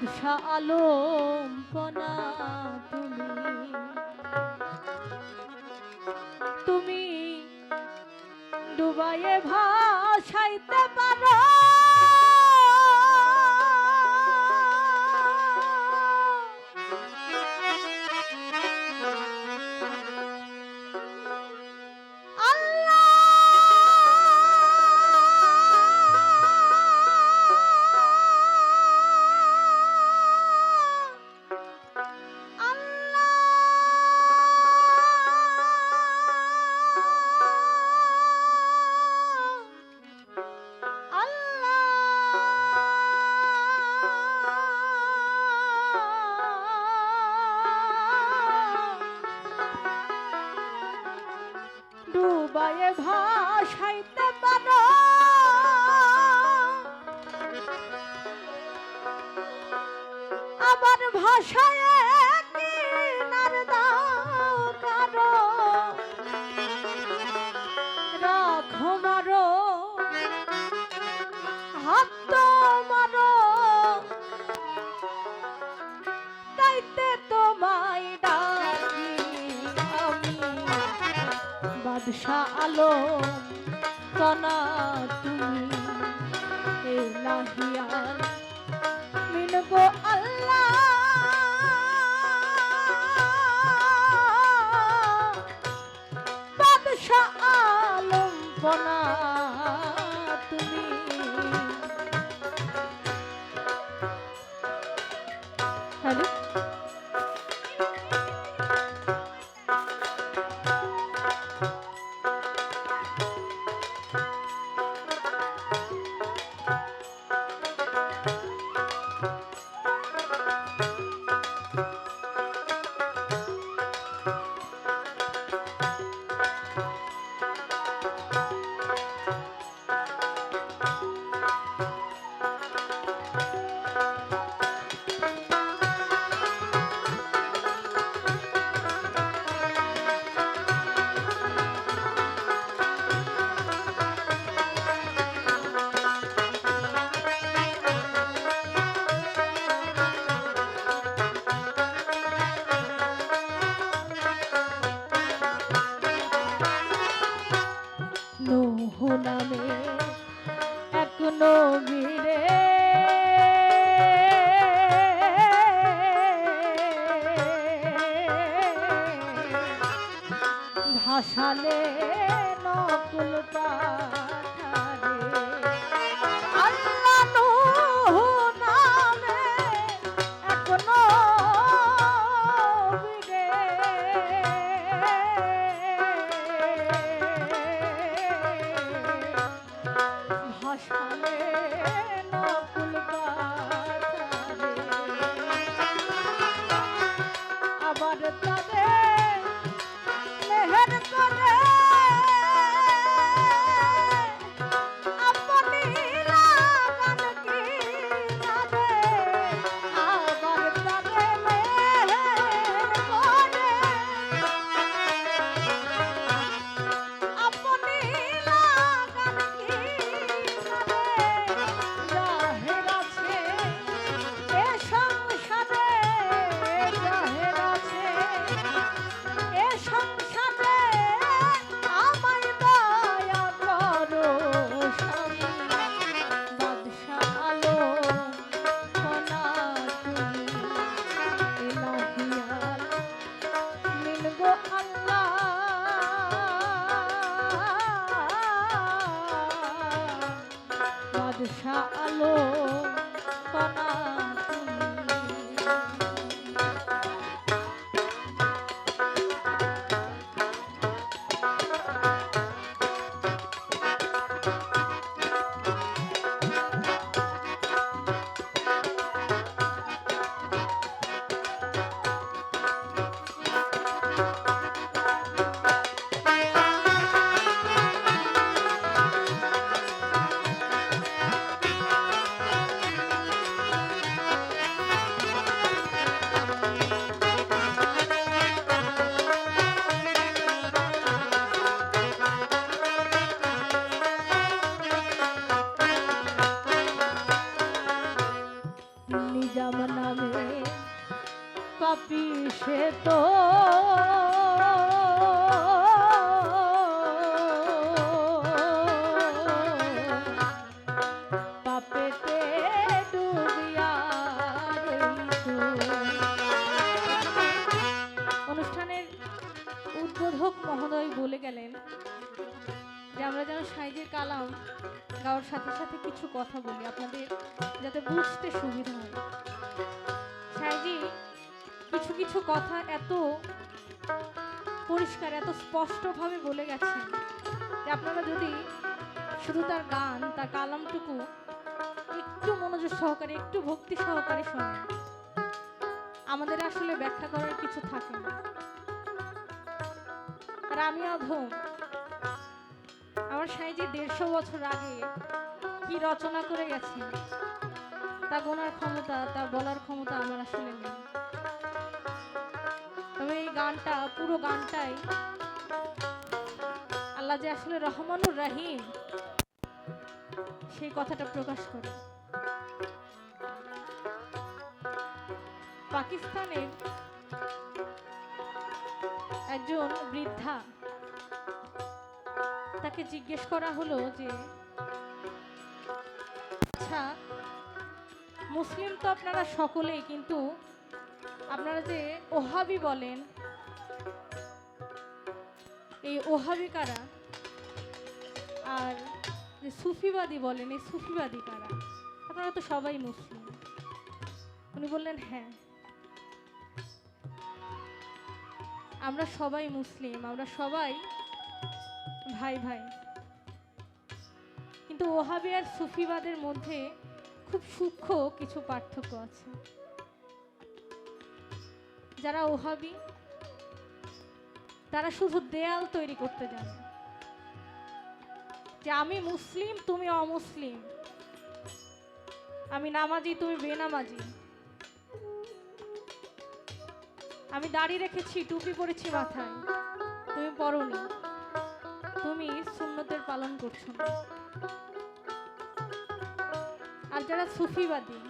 বাদশা আলম তুমি। তুমি ডুবাইয়ে ভাসাইতে পারো। আলো কনা তুমি এলাহিয়া মিনগো আল্লাহ। আলম কনা সে তো উদ্বোধক মহোদয় বলে গেলেন যে আমরা যেন সাইজের কালাম গাওয়ার সাথে সাথে কিছু কথা বলি, আপনাদের যাতে বুঝতে সুবিধা হয়। কিছু কথা এত পরিষ্কার, এত স্পষ্টভাবে বলে গেছেন যে আপনারা যদি শুধু তার গান, তার কালামটুকু একটু মনোযোগ সহকারে, একটু ভক্তি সহকারে শোনেন, আমাদের আসলে ব্যাখ্যা করার কিছু থাকে না। আর আমি অধম আমার সাইজি দেড়শো বছর আগে কি রচনা করে গেছেন, তা গোনার ক্ষমতা, তা বলার ক্ষমতা আমার আসলে নেই। গানটা, পুরো গানটাই। আল্লাহ যে আসলে রহমানুর রাহিম, সেই কথাটা প্রকাশ করে। পাকিস্তানের একজন বৃদ্ধা, তাকে জিজ্ঞেস করা হলো যে আচ্ছা মুসলিম তো আপনারা সকলেই, কিন্তু আপনারা যে ওহাবি বলেন এই ওহাবি কারা আর যে সুফিবাদী বলেন, এই সুফিবাদী কারা? আপনারা তো সবাই মুসলিম। উনি বললেন হ্যাঁ। আমরা সবাই মুসলিম, আমরা সবাই ভাই ভাই। কিন্তু ওহাবি আর সুফিবাদের মধ্যে খুব সূক্ষ্ম কিছু পার্থক্য আছে। যারা ওহাবি তারা শুধু দেয়াল তৈরি করতে জানে যে আমি মুসলিম, তুমি অমুসলিম। আমি নামাজি, তুমি বেনামাজি। আমি দাড়ি রেখেছি, টুপি পরেছি মাথায়। তুমি পরনি। তুমি সুন্নতের পালন করছ না। আর যারা সুফিবাদী,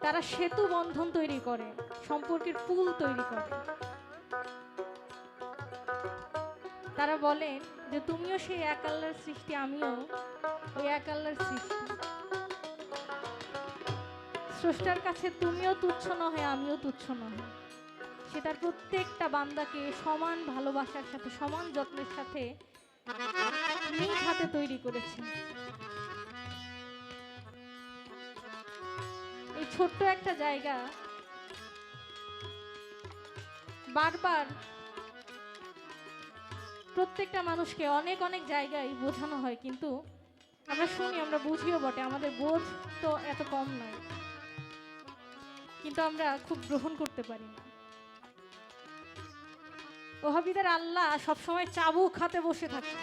তারা সেতু বন্ধন তৈরি করে, সম্পর্কের পুল তৈরি করে। তারা বলেন যে, তুমিও সেই এক আল্লাহর সৃষ্টি, আমিও ওই এক আল্লাহর সৃষ্টি। স্রষ্টার কাছে তুমিও তুচ্ছ নহে, আমিও তুচ্ছ নহে। সে প্রত্যেকটা বান্দাকে সমান ভালোবাসার সাথে, সমান যত্নের সাথে নিজ হাতে তৈরি করেছে এই ছোট্ট একটা জায়গা বারবার প্রত্যেকটা মানুষকে অনেক অনেক জায়গায় বোঝানো হয়, কিন্তু আমরা শুনি, আমরা বুঝিও বটে, আমাদের বোধ তো এত কম নয়। কিন্তু আমরা খুব গ্রহণ করতে পারি না। ওহাবিদের আল্লাহ সবসময় চাবুক হাতে বসে থাকে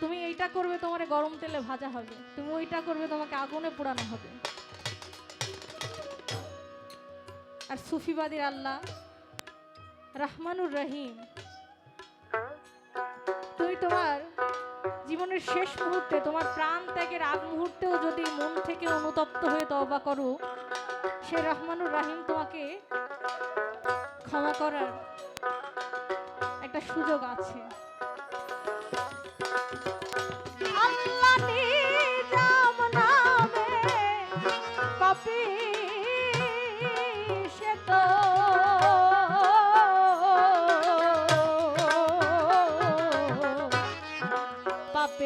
তুমি এইটা করবে, তোমার গরম তেলে ভাজা হবে। তুমি ওইটা করবে, তোমাকে আগুনে পোড়ানো হবে। আর সুফিবাদীর আল্লাহ রহমানুর রহিম তোমার জীবনের শেষ মুহূর্তে, তোমার প্রাণ ত্যাগের আগ মুহূর্তেও যদি মন থেকে অনুতপ্ত হয়ে তবা করো, সে রহমানুর রাহিম তোমাকে ক্ষমা করার একটা সুযোগ আছে।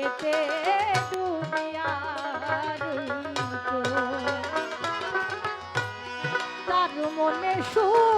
পাপেতে ডুবিয়া রইতো। তার মনে সু মুক্তি দিলে